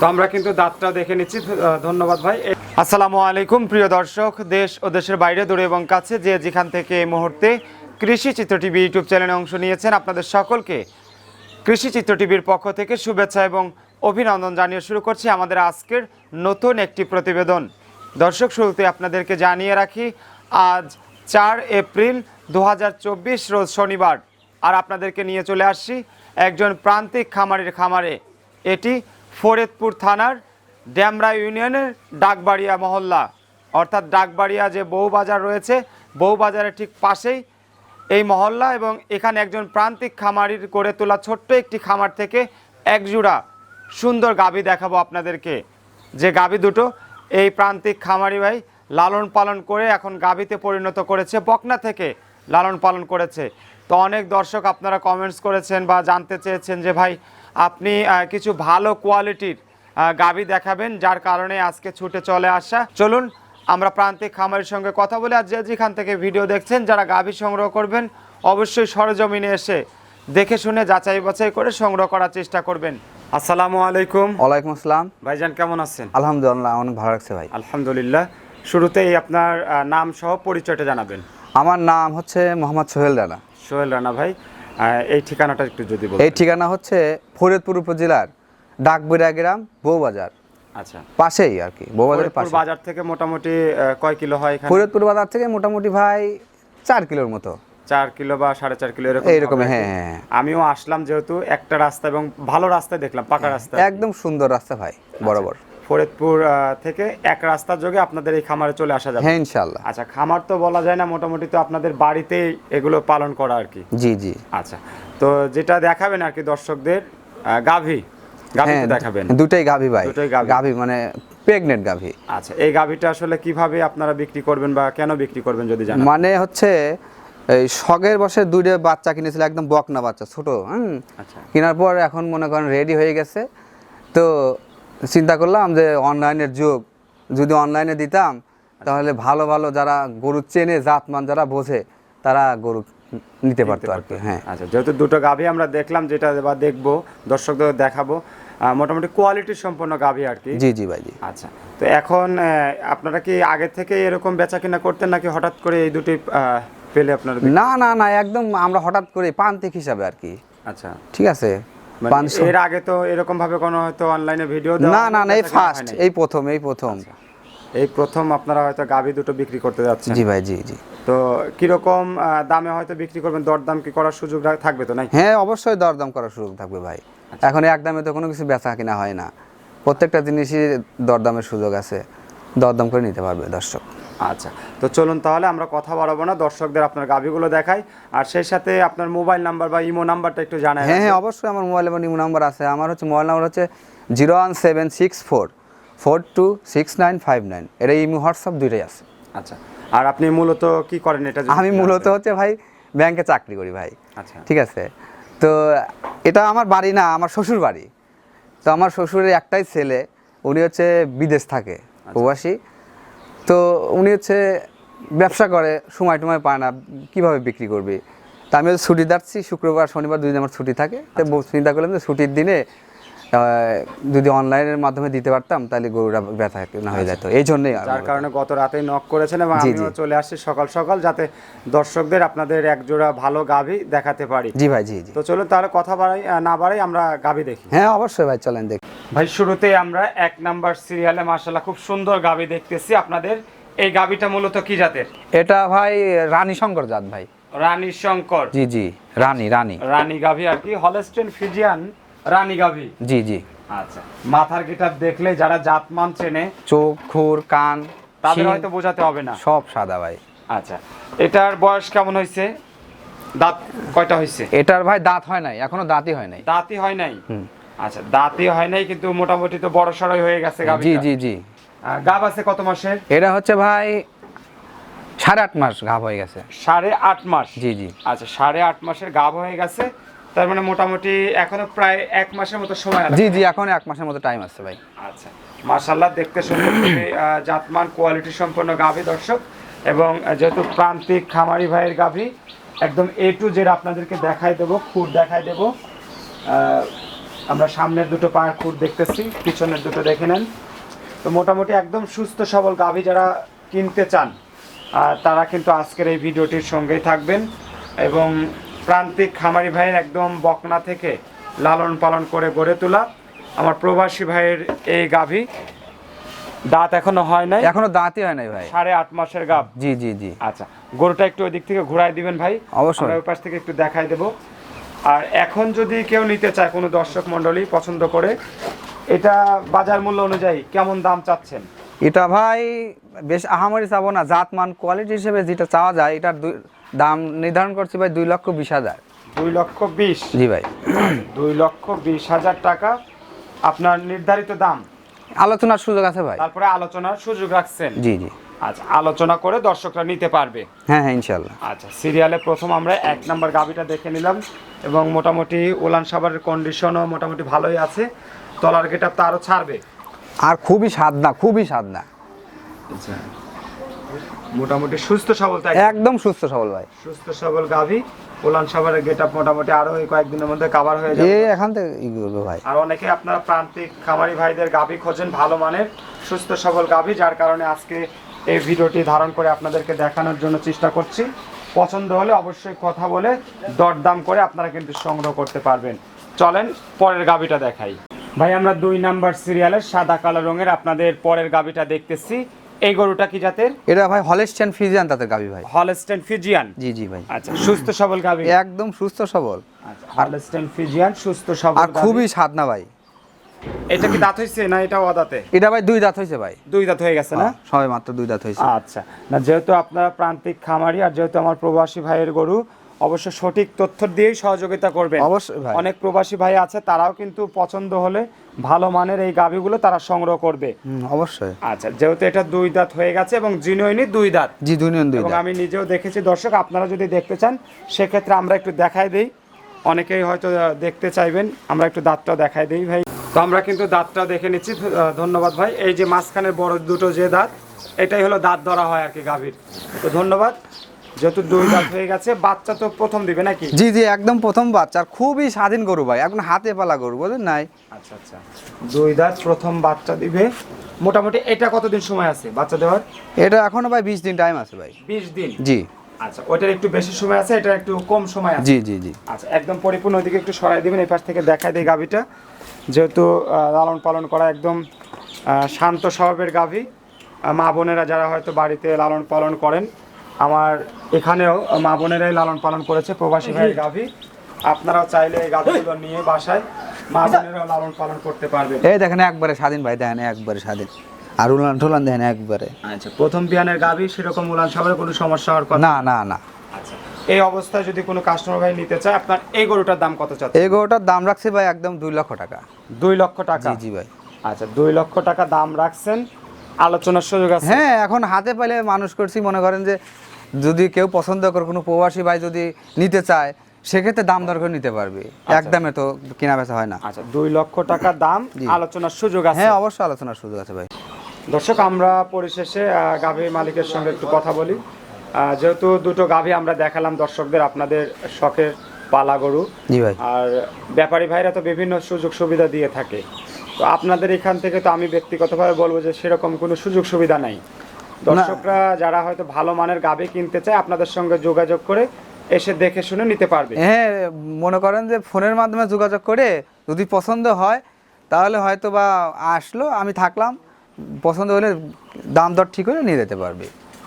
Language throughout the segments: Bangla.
তো আমরা কিন্তু দাঁতটা দেখে নিচ্ছি। ধন্যবাদ ভাই। আসসালামু আলাইকুম, প্রিয় দর্শক, দেশ ও দেশের বাইরে, দূরে এবং কাছে যে যেখান থেকে এই মুহূর্তে কৃষি চিত্র টিভি ইউটিউব চ্যানেলে অংশ নিয়েছেন, আপনাদের সকলকে কৃষি চিত্র টিভির পক্ষ থেকে শুভেচ্ছা এবং অভিনন্দন জানিয়ে শুরু করছি আমাদের আজকের নতুন একটি প্রতিবেদন। দর্শক, শুরুতে আপনাদেরকে জানিয়ে রাখি, আজ চার এপ্রিল দু হাজার চব্বিশ রোজ শনিবার, আর আপনাদেরকে নিয়ে চলে আসছি একজন প্রান্তিক খামারের খামারে। এটি ফরিদপুর থানার ড্যামরা ইউনিয়নের ডাকবাড়িয়া মহল্লা। অর্থাৎ ডাকবাড়িয়া যে বউবাজার রয়েছে, বউবাজারের ঠিক পাশেই এই মহল্লা এবং এখানে একজন প্রান্তিক খামারির গড়ে তোলা ছোট্ট একটি খামার থেকে এক জোড়া সুন্দর গাভী দেখাবো আপনাদেরকে। যে গাভী দুটো, এই প্রান্তিক খামারি ভাই লালন পালন করে এখন গাভীতে পরিণত করেছে, বকনা থেকে লালন পালন করেছে। তো অনেক দর্শক আপনারা কমেন্টস করেছেন বা জানতে চেয়েছেন যে ভাই আপনি কিছু ভালো কোয়ালিটির গাভী দেখাবেন যার কারণে আজকে ছুটে চলে আসা। চলুন আমরা প্রান্তিক খামারের সঙ্গে কথা বলে। আর যে যেখান থেকে ভিডিও দেখছেন যারা গাভী সংগ্রহ করবেন অবশ্যই সরজমিনে এসে দেখে শুনে যাচাই বাছাই করে সংগ্রহ করার চেষ্টা করবেন। আসসালামু আলাইকুম। ওয়ালাইকুম আসসালাম। ভাইজান কেমন আছেন? আলহামদুলিল্লাহ অনেক ভালো লাগছে ভাই। আলহামদুলিল্লাহ। শুরুতেই আপনার নাম সহ পরিচয়টা জানাবেন। আমার নাম হচ্ছে মোহাম্মদ সোহেল রানা। সোহেল রানা ভাই এই ঠিকানাটা একটু যদি এই ঠিকানা হচ্ছে ফরিদপুর উপজেলার ডাকবিরা গ্রাম বউবাজার। আচ্ছা। পাশেই আর কি বউবাজারের পাশে। বাজার থেকে মোটামুটি কয় কিলো হয় এখানে? ফরিদপুর বাজার থেকে মোটামুটি ভাই চার কিলোর মতো। চার কিলো বা সাড়ে চার কিলো এরকম হ্যাঁ হ্যাঁ হ্যাঁ। আমিও আসলাম যেহেতু একটা রাস্তা এবং ভালো রাস্তায় দেখলাম পাকা রাস্তা একদম সুন্দর রাস্তা ভাই বরাবর। ফরিদপুর থেকে এক রাস্তার যোগে আপনাদের এই খামারে চলে আসা যাবে। হ্যাঁ ইনশাল্লাহ আচ্ছা খামার তো বলা যায় না মোটামুটি তো আপনাদের বাড়িতেই এগুলো পালন করা আর কি। জি জি। আচ্ছা তো যেটা দেখাবেন আর কি দর্শকদের গাভী গাভী হ্যাঁ দেখাবেন। দুটাই গাভী ভাই। দুটোই গাভী। গাভী মানে প্রেগনেন্ট গাভী। আচ্ছা এই গাভীটা আসলে কীভাবে আপনারা বিক্রি করবেন বা কেন বিক্রি করবেন যদি জানেন। মানে হচ্ছে এই শখের বসে দুইটা বাচ্চা কিনেছিল একদম বকনা বাচ্চা ছোট হুম। আচ্ছা। কেনার পর এখন মনে করেন রেডি হয়ে গেছে। তো চিন্তা করলাম যে অনলাইনের যুগ যদি অনলাইনে দিতাম তাহলে ভালো ভালো যারা গরু চেনে জাতমান যারা বোঝে তারা গরু নিতে পারতো আর কি হ্যাঁ। আচ্ছা যেহেতু দুটো গাভী আমরা দেখলাম যেটা বা দেখব দর্শকদের দেখাবো মোটামুটি কোয়ালিটি সম্পন্ন গাভী আর কি। জি জি ভাই জি। আচ্ছা তো এখন আপনারা কি আগে থেকে এরকম বেচা কিনা করতেন নাকি হঠাৎ করে এই দুটি পেলে আপনার না না না একদম আমরা হঠাৎ করে পান্তিক হিসাবে আর কি। আচ্ছা। ঠিক আছে? এর আগে তো এরকম ভাবে কোনো হয়তো অনলাইনে ভিডিও না না না এই ফার্স্ট এই প্রথম এই প্রথম। এই প্রথম আপনারা হয়তো গাভী দুটো বিক্রি করতে যাচ্ছেন। জি ভাই জি জি। তো কীরকম দামে হয়তো বিক্রি করবেন দরদাম কি করার সুযোগ থাকবে তো নাকি? হ্যাঁ অবশ্যই দরদাম করার সুযোগ থাকবে ভাই। এখন একদমে তো কোনো কিছু বেচা কিনা হয় না। প্রত্যেকটা জিনিসই দরদামের সুযোগ আছে। দরদাম করে নিতে পারবে দর্শক। আচ্ছা তো চলুন তাহলে আমরা কথা বাড়াবো না দর্শকদের আপনার গাভীগুলো দেখাই আর সেই সাথে আপনার মোবাইল নাম্বার বা ইমো নাম্বারটা একটু জানাই হ্যাঁ হ্যাঁ অবশ্যই আমার মোবাইল এবং নিউ নাম্বার আছে আমার হচ্ছে মোবাইল নাম্বার হচ্ছে zero one seven six four four two six nine five nine এটা ইমো হোয়াটসঅ্যাপ দুইটাই আছে। আচ্ছা আর আপনি মূলত কি করেন এটা আমি মূলত হচ্ছে ভাই ব্যাংকে চাকরি করি ভাই আচ্ছা। ঠিক আছে? তো এটা আমার বাড়ি না আমার শ্বশুর বাড়ি। তো আমার শ্বশুরের একটাই ছেলে উনি হচ্ছে বিদেশ থাকে প্রবাসী। তো উনি হচ্ছে ব্যবসা করে সময় টময় পায় না কীভাবে বিক্রি করবে? তা আমি ছুটি যাচ্ছি শুক্রবার শনিবার দুই দিন আমার ছুটি থাকে। তো চিন্তা করলাম যে ছুটির দিনে যদি অনলাইনের মাধ্যমে দিতে পারতাম তাহলে গরুটা ব্যথা না হয়ে যেত। এই জন্যই যার কারণে গত রাতেই নক করেছেন এবং আমিও চলে আসছি সকাল সকাল যাতে দর্শকদের আপনাদের এক জোড়া ভালো গাভী দেখাতে পারি। জি ভাই জি জি। তো চলুন তাহলে কথা বাড়াই না বাড়াই আমরা গাভী দেখি। হ্যাঁ অবশ্যই ভাই চলেন দেখ। ভাই শুরুতেই আমরা এক নাম্বার সিরিয়ালে মার্শাল্লাহ খুব সুন্দর গাবি দেখতেছি। আপনাদের এই গাভীটা মূলত কি জাতের? এটা ভাই রানী শঙ্কর জাত ভাই। রানী শঙ্কর। জি জি রানী রানী। রানী গাভী আর কি হলস্টেন ফিজিয়ান রানী গাভী। জি জি। আচ্ছা মাথার গিটার দেখলে যারা জাতমান চেনে চোখ খুর কান তাদের হয়তো বোঝাতে হবে না। সব সাদা ভাই। আচ্ছা এটার বয়স কেমন হয়েছে? দাঁত কয়টা হয়েছে? এটার ভাই দাঁত হয় নাই এখনও দাঁতই হয় নাই। দাঁতই হয় নাই। আচ্ছা দাঁতই হয় নাই কিন্তু মোটামুটি তো বড় সড়ই হয়ে গেছে জি জি জি। গাব আছে কত মাসের? এটা হচ্ছে ভাই সাড়ে আট মাস ঘাপ হয়ে গেছে। সাড়ে আট মাস? জি জি। আচ্ছা সাড়ে আট মাসের গাব হয়ে গেছে তার মানে মোটামুটি এখনও প্রায় এক মাসের মতো সময় আছে। জি জি এখন এক মাসের মতো টাইম আছে ভাই। আচ্ছা মার্শাল্লাহ দেখতে সুন্দর জাতমান কোয়ালিটি সম্পন্ন গাভী দর্শক এবং যেহেতু প্রান্তিক খামারি ভাইয়ের গাভী একদম এ টু জেড আপনাদেরকে দেখাই দেবো খুদ দেখাই দেবো। আমরা সামনের দুটো পায়ের খুঁট দেখতেছি পিছনের দুটো দেখে নেন। তো মোটামুটি একদম সুস্থ সবল গাভী যারা কিনতে চান তারা কিন্তু আজকের এই ভিডিওটির সঙ্গেই থাকবেন এবং প্রান্তিক খামারি ভাইয়ের একদম বকনা থেকে লালন পালন করে গড়ে তোলা আমার প্রবাসী ভাইয়ের এই গাভী। দাঁত এখনও হয় নাই? এখনও দাঁতই হয় নাই ভাই। সাড়ে আট মাসের গাভ? জি জি জি। আচ্ছা গরুটা একটু ওই দিক থেকে ঘুরাই দিবেন ভাই। অবশ্যই। ওই পাশ থেকে একটু দেখাই দেব। আর এখন যদি কেউ নিতে চায় কোনো দর্শক মণ্ডলী পছন্দ করে এটা বাজার মূল্য অনুযায়ী কেমন দাম চাচ্ছেন? এটা ভাই বেশ আহামরি চাবো না জাত মান কোয়ালিটি হিসেবে যেটা চাওয়া যায় এটার দুই- দাম নির্ধারণ করছি ভাই দুই লক্ষ বিশ হাজার। দুই লক্ষ বিশ? জি ভাই। দুই লক্ষ বিশ হাজার টাকা। আপনার নির্ধারিত দাম? আলোচনার সুযোগ আছে ভাই। তারপরে আলোচনার সুযোগ রাখছেন। জি জি। আচ্ছা আলোচনা করে দর্শকরা নিতে পারবে। হ্যাঁ হ্যাঁ ইনশাল্লাহ আচ্ছা সিরিয়ালে প্রথম আমরা এক নাম্বার গাবিটা দেখে নিলাম এবং মোটামুটি ওলান সাবারের কন্ডিশনও মোটামুটি ভালোই আছে। তলার গেট তো আরও ছাড়বে। আর খুবই সাদনা খুবই সাদনা। মোটামুটি সুস্থ সবল তাই একদম সুস্থ সবল ভাই। সুস্থ সবল গাভী ওলান সাবারের গেট আপ মোটামুটি আরও এই কয়েকদিনের মধ্যে কাভার হয়ে যাবে। এই এখান থেকে ভাই। আর অনেকে আপনারা প্রান্তিক খামারি ভাইদের গাভী খোঁজেন ভালো মানের সুস্থ সবল গাভী যার কারণে আজকে এই ভিডিওটি ধারণ করে আপনাদেরকে দেখানোর জন্য চেষ্টা করছি। পছন্দ হলে অবশ্যই কথা বলে দরদাম করে আপনারা কিন্তু সংগ্রহ করতে পারবেন। চলেন পরের গাবিটা দেখাই। ভাই আমরা দুই নাম্বার সিরিয়ালের সাদা কালো রঙের আপনাদের পরের গাবিটা দেখতেছি। এই গরুটা কি জাতের? এটা ভাই হলেস্টেন ফিজিয়ান তাদের গাবি ভাই। Holstein Friesian? জি জি ভাই। আচ্ছা সুস্থ সবল গাবি একদম সুস্থ সবল। আচ্ছা হলস্টেন ফিজিয়ান সুস্থ সবল আর খুবই সাদনা ভাই। এটা কি দাঁত হইছে না এটা অদাতে এটা ভাই দুই দাঁত হয়েছে ভাই। দুই দাঁত হয়ে গেছে না? সবাই মাত্র দুই দাঁত হয়েছে আচ্ছা। না যেহেতু আপনারা প্রান্তিক খামারি আর যেহেতু আমার প্রবাসী ভাইয়ের গরু অবশ্য সঠিক তথ্য দিয়েই সহযোগিতা করবেন। অবশ্যই ভাই। অনেক প্রবাসী ভাই আছে তারাও কিন্তু পছন্দ হলে ভালো মানের এই গাভীগুলো তারা সংগ্রহ করবে। অবশ্যই। আচ্ছা যেহেতু এটা দুই দাঁত হয়ে গেছে এবং জিনুইনি দুই দাঁত। জি নিয়ন দুই দাঁত। আমি নিজেও দেখেছি দর্শক আপনারা যদি দেখতে চান সেক্ষেত্রে আমরা একটু দেখাই দেই। অনেকেই হয়তো দেখতে চাইবেন আমরা একটু দাঁতটাও দেখাই দেই। ভাই তো আমরা কিন্তু দাঁতটা দেখে নিচ্ছি। ধন্যবাদ ভাই। এই যে মাঝখানের বড় দুটো যে দাঁত এটাই হলো দাঁত ধরা হয় আর কি গাভীর। তো ধন্যবাদ। যেহেতু দুই দাঁত হয়ে গেছে বাচ্চা তো প্রথম দিবে নাকি? জি জি একদম প্রথম বাচ্চা। খুবই স্বাধীন গরু ভাই। এখন হাতে পালা গরু বুঝলেন নাই? আচ্ছা আচ্ছা। দুই দাঁত প্রথম বাচ্চা দিবে। মোটামুটি এটা কতদিন সময় আছে বাচ্চা দেওয়ার? এটা এখনও ভাই বিশ দিন টাইম আছে ভাই। বিশ দিন? জি। আচ্ছা ওইটার একটু বেশি সময় আছে এটা একটু কম সময় আছে। জি জি জি। আচ্ছা একদম পরিপূর্ণ ওইদিকে একটু সরাই দিবেন এই পাশ থেকে দেখাই দেয় গাভীটা। যেহেতু লালন পালন করা একদম শান্ত স্বভাবের গাভী। মা বোনেরা যারা হয়তো বাড়িতে লালন পালন করেন আমার এখানেও মা বোনেরাই লালন পালন করেছে প্রবাসী ভাইয়ের গাভী। আপনারাও চাইলে এই গাভীগুলো নিয়ে বাসায় মা বোনেরাও লালন পালন করতে পারবেন। এই দেখেন একবারে স্বাধীন ভাই দেখেন একবারে স্বাধীন। আর উলান টুলান দেখেন একবারে। আচ্ছা প্রথম বিয়ানের গাভী সেরকম উলান সবার কোনো সমস্যা হওয়ার কথা? না না না। আচ্ছা। এই অবস্থায় যদি কোনো কাস্টমার ভাই নিতে চায় আপনার এই গরুটার দাম কত চাচ্ছে এই গরুটার দাম রাখছি ভাই একদম দুই লক্ষ টাকা। দুই লক্ষ টাকা? জি ভাই। আচ্ছা দুই লক্ষ টাকা দাম রাখছেন আলোচনার সুযোগ আছে? হ্যাঁ এখন হাতে পাইলে মানুষ করছি মনে করেন যে যদি কেউ পছন্দ করে কোনো প্রবাসী ভাই যদি নিতে চায় সেক্ষেত্রে দাম দর করে নিতে পারবে। একদমে তো কেনা বেচা হয় না। আচ্ছা দুই লক্ষ টাকা দাম আলোচনার সুযোগ আছে? হ্যাঁ অবশ্যই আলোচনার সুযোগ আছে ভাই। দর্শক আমরা পরিশেষে গাভীর মালিকের সঙ্গে একটু কথা বলি। যেহেতু দুটো গাভী আমরা দেখালাম দর্শকদের আপনাদের শখের পালা গরু। জি ভাই। আর ব্যাপারী ভাইরা তো বিভিন্ন সুযোগ সুবিধা দিয়ে থাকে। তো আপনাদের এখান থেকে তো আমি ব্যক্তিগতভাবে বলব যে সেরকম কোনো সুযোগ সুবিধা নাই। দর্শকরা যারা হয়তো ভালো মানের গাভী কিনতে চায় আপনাদের সঙ্গে যোগাযোগ করে এসে দেখে শুনে নিতে পারবে। হ্যাঁ মনে করেন যে ফোনের মাধ্যমে যোগাযোগ করে যদি পছন্দ হয় তাহলে হয়তো বা আসলো আমি থাকলাম। পছন্দ হলে দাম দর ঠিক করে নিয়ে যেতে পারবে।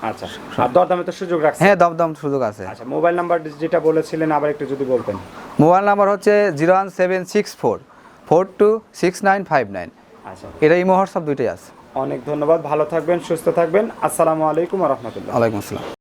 আচ্ছা আর দরদামে তো সুযোগ রাখছে হ্যাঁ দম দম সুযোগ আছে। আচ্ছা মোবাইল নাম্বার যেটা বলেছিলেন আবার একটু যদি বলতেন। মোবাইল নাম্বার হচ্ছে zero one seven six four four two six nine five nine. আচ্ছা। এটা ইমো হোয়াটসঅ্যাপ দুইটাই আছে। অনেক ধন্যবাদ ভালো থাকবেন সুস্থ থাকবেন। আসসালামু আলাইকুম রহমতুল্লাহ। ওয়ালাইকুম আসসালাম।